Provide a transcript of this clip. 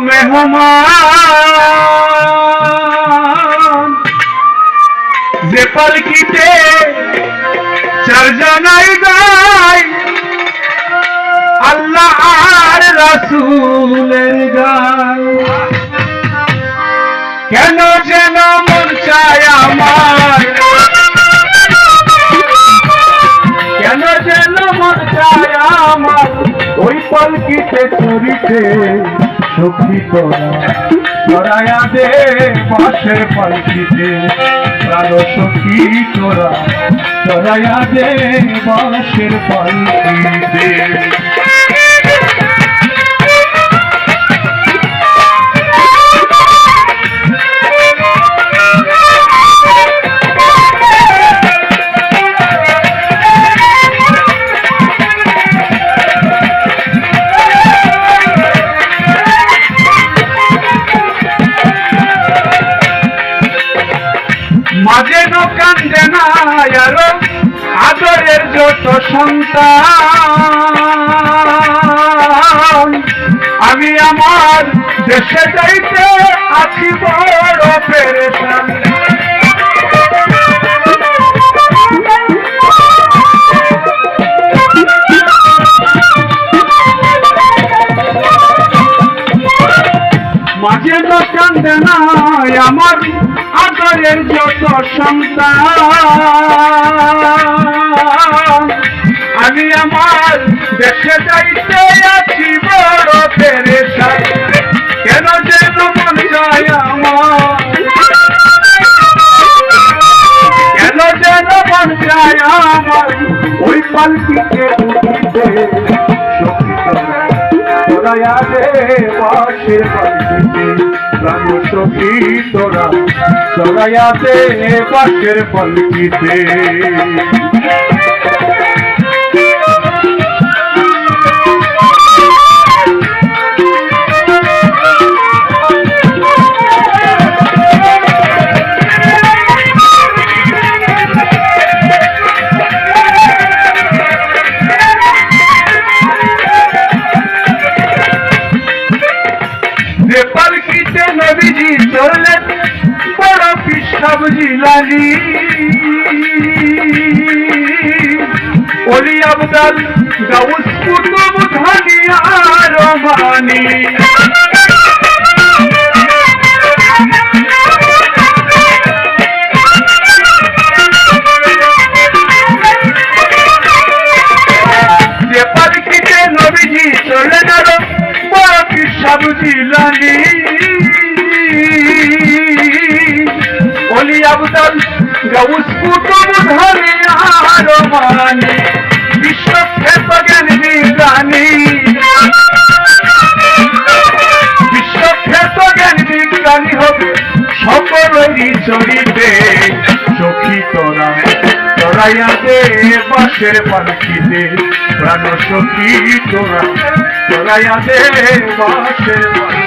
মেহমান যে পালকিতে চারজনাই গায় আল্লাহ আর রাসূলের গায়। কেন যেন মন চায় আমার? কেন যেন মন চায় আমার? ওই পালকিতে চুরিতে সখী তোরা দে পাশের পালকিতে প্রাণ সখী তোরা তোরায়া দে বাসের পালকিতে মাঝে কান্দে না আরও আদরের যত সন্তান। আমি আমার দেশে যাইতে আছি বড় পেরেশান। মাঝে তো কান্দে না আমার আদরের যত সন্তান। আমি আমার দেশে যাইতে আছি বড় পেরেশান। কেন যেন মন যায় আমার? কেন যেন মন যায় আমার? ওই পালকিতে উঠিতে তোরা দে পালকিতে প্রাণ সখী তোরা তোরা দে পাশের পালকিতে পালকিতে নবীজি চললেন বড় পিসাবজি লালি অলি আবদাল গাউস কুতুব ধানিয়া রমানি। পিসাব জিলানি অলি আবদাল গাউস কুতুব ধরে আর বিশ্ব তোরাইয়া দে বাসের পালকিতে প্রাণ সখী তোরা তোরাইয়া দে বাসের পালকিতে